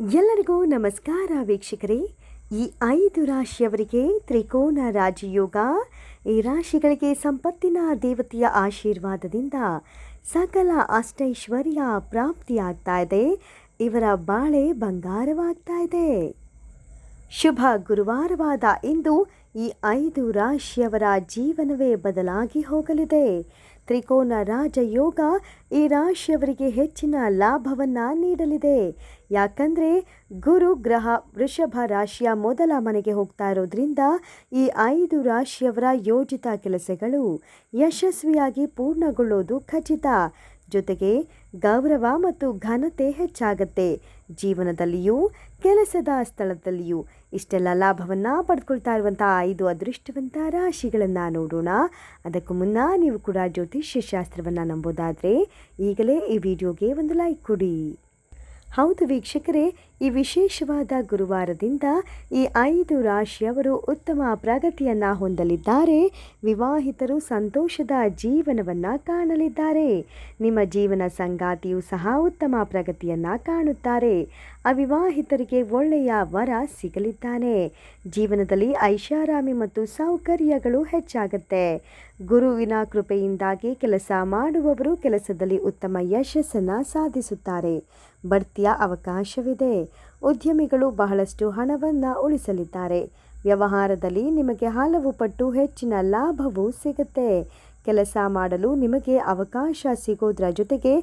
ಎಲ್ಲರಿಗೂ ನಮಸ್ಕಾರ ವೀಕ್ಷಕರೇ. ಈ ಐದು ರಾಶಿಯವರಿಗೆ ತ್ರಿಕೋನ ರಾಜಯೋಗ, ಈ ರಾಶಿಗಳಿಗೆ ಸಂಪತ್ತಿನ ದೇವತೆಯ ಆಶೀರ್ವಾದದಿಂದ ಸಕಲ ಅಷ್ಟೈಶ್ವರ್ಯ ಪ್ರಾಪ್ತಿಯಾಗ್ತಾ ಇದೆ. ಇವರ ಬಾಳೆ ಬಂಗಾರವಾಗ್ತಾ ಇದೆ. ಶುಭ ಗುರುವಾರವಾದ ಇಂದು ಈ ಐದು ರಾಶಿಯವರ ಜೀವನವೇ ಬದಲಾಗಿ ಹೋಗಲಿದೆ. ತ್ರಿಕೋನ ರಾಜಯೋಗ ಈ ರಾಶಿಯವರಿಗೆ ಹೆಚ್ಚಿನ ಲಾಭವನ್ನು ನೀಡಲಿದೆ. ಯಾಕಂದರೆ ಗುರು, ಗ್ರಹ, ವೃಷಭ ರಾಶಿಯ ಮೊದಲ ಮನೆಗೆ ಹೋಗ್ತಾ ಇರೋದ್ರಿಂದ ಈ ಐದು ರಾಶಿಯವರ ಯೋಜಿತ ಕೆಲಸಗಳು ಯಶಸ್ವಿಯಾಗಿ ಪೂರ್ಣಗೊಳ್ಳೋದು ಖಚಿತ. ಜೊತೆಗೆ ಗೌರವ ಮತ್ತು ಘನತೆ ಹೆಚ್ಚಾಗತ್ತೆ. ಜೀವನದಲ್ಲಿಯೂ, ಕೆಲಸದ ಸ್ಥಳದಲ್ಲಿಯೂ ಇಷ್ಟೆಲ್ಲ ಲಾಭವನ್ನು ಪಡ್ಕೊಳ್ತಾ ಇರುವಂಥ ಐದು ಅದೃಷ್ಟವಂತ ರಾಶಿಗಳನ್ನು ನೋಡೋಣ. ಅದಕ್ಕೂ ಮುನ್ನ ನೀವು ಕೂಡ ಜ್ಯೋತಿಷ್ಯ ಶಾಸ್ತ್ರವನ್ನು ನಂಬೋದಾದರೆ ಈಗಲೇ ಈ ವಿಡಿಯೋಗೆ ಒಂದು ಲೈಕ್ ಕೊಡಿ. ಹೌದು ವೀಕ್ಷಕರೇ ಈ ವಿಶೇಷವಾದ ಗುರುವಾರದಿಂದ ಈ ಐದು ರಾಶಿಯವರು ಉತ್ತಮ ಪ್ರಗತಿಯನ್ನು ಹೊಂದಲಿದ್ದಾರೆ. ವಿವಾಹಿತರು ಸಂತೋಷದ ಜೀವನವನ್ನು ಕಾಣಲಿದ್ದಾರೆ. ನಿಮ್ಮ ಜೀವನ ಸಂಗಾತಿಯು ಸಹ ಉತ್ತಮ ಪ್ರಗತಿಯನ್ನು ಕಾಣುತ್ತಾರೆ. ಅವಿವಾಹಿತರಿಗೆ ಒಳ್ಳೆಯ ವರ ಸಿಗಲಿದ್ದಾನೆ. ಜೀವನದಲ್ಲಿ ಐಷಾರಾಮಿ ಮತ್ತು ಸೌಕರ್ಯಗಳು ಹೆಚ್ಚಾಗುತ್ತೆ. ಗುರುವಿನ ಕೃಪೆಯಿಂದಾಗಿ ಕೆಲಸ ಮಾಡುವವರು ಕೆಲಸದಲ್ಲಿ ಉತ್ತಮ ಯಶಸ್ಸನ್ನು ಸಾಧಿಸುತ್ತಾರೆ. ಬಡ್ತಿಯ ಅವಕಾಶವಿದೆ. ಉದ್ಯಮಿಗಳು ಬಹಳಷ್ಟು ಹಣವನ್ನು ಉಳಿಸಲಿದ್ದಾರೆ. ವ್ಯವಹಾರದಲ್ಲಿ ನಿಮಗೆ ಹಲವು ಪಟ್ಟು ಹೆಚ್ಚಿನ ಲಾಭವೂ ಸಿಗುತ್ತೆ. ಕೆಲಸ ಮಾಡಲು ನಿಮಗೆ ಅವಕಾಶ ಸಿಗೋದ್ರ ಜೊತೆಗೆ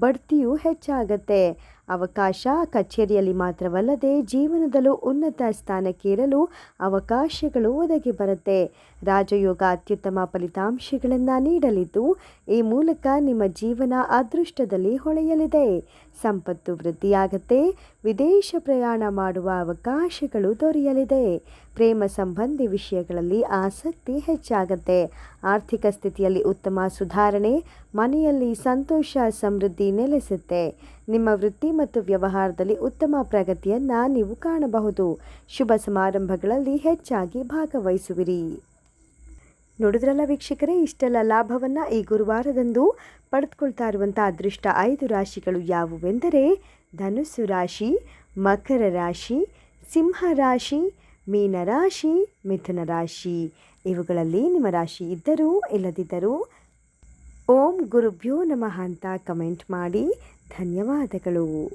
ಬಡ್ತಿಯೂ ಹೆಚ್ಚಾಗತ್ತೆ. ಅವಕಾಶ ಕಚೇರಿಯಲ್ಲಿ ಮಾತ್ರವಲ್ಲದೆ ಜೀವನದಲ್ಲೂ ಉನ್ನತ ಸ್ಥಾನಕ್ಕೇರಲು ಅವಕಾಶಗಳು ಒದಗಿ ಬರುತ್ತೆ. ರಾಜಯೋಗ ಅತ್ಯುತ್ತಮ ಫಲಿತಾಂಶಗಳನ್ನು ನೀಡಲಿದ್ದು, ಈ ಮೂಲಕ ನಿಮ್ಮ ಜೀವನ ಅದೃಷ್ಟದಲ್ಲಿ ಹೊಳೆಯಲಿದೆ. ಸಂಪತ್ತು ವೃದ್ಧಿಯಾಗತ್ತೆ, ವಿದೇಶ ಪ್ರಯಾಣ ಮಾಡುವ ಅವಕಾಶಗಳು ದೊರೆಯಲಿದೆ. ಪ್ರೇಮ ಸಂಬಂಧಿ ವಿಷಯಗಳಲ್ಲಿ ಆಸಕ್ತಿ ಹೆಚ್ಚಾಗತ್ತೆ. ಆರ್ಥಿಕ ಸ್ಥಿತಿಯಲ್ಲಿ ಉತ್ತಮ ಸುಧಾರಣೆ, ಮನೆಯಲ್ಲಿ ಸಂತೋಷ ಸಮೃದ್ಧಿ ನೆಲೆಸುತ್ತೆ. ನಿಮ್ಮ ವೃತ್ತಿ ಮತ್ತು ವ್ಯವಹಾರದಲ್ಲಿ ಉತ್ತಮ ಪ್ರಗತಿಯನ್ನು ನೀವು ಕಾಣಬಹುದು. ಶುಭ ಸಮಾರಂಭಗಳಲ್ಲಿ ಹೆಚ್ಚಾಗಿ ಭಾಗವಹಿಸುವಿರಿ. ನೋಡಿದ್ರಲ್ಲ ವೀಕ್ಷಕರೇ, ಇಷ್ಟೆಲ್ಲ ಲಾಭವನ್ನು ಈ ಗುರುವಾರದಂದು ಪಡೆದುಕೊಳ್ತಾ ಇರುವಂಥ ಅದೃಷ್ಟ ಐದು ರಾಶಿಗಳು ಯಾವುವೆಂದರೆ ಧನುಸ್ಸು ರಾಶಿ, ಮಕರ ರಾಶಿ, ಸಿಂಹ ರಾಶಿ, ಮೀನ ರಾಶಿ, ಮಿಥುನ ರಾಶಿ. ಇವುಗಳಲ್ಲಿ ನಿಮ್ಮ ರಾಶಿ ಇದ್ದರೂ ಇಲ್ಲದಿದ್ದರೂ ಓಂ ಗುರುಭ್ಯೋ ನಮಃ ಅಂತ ಕಮೆಂಟ್ ಮಾಡಿ ಧನ್ಯವಾದಗಳು.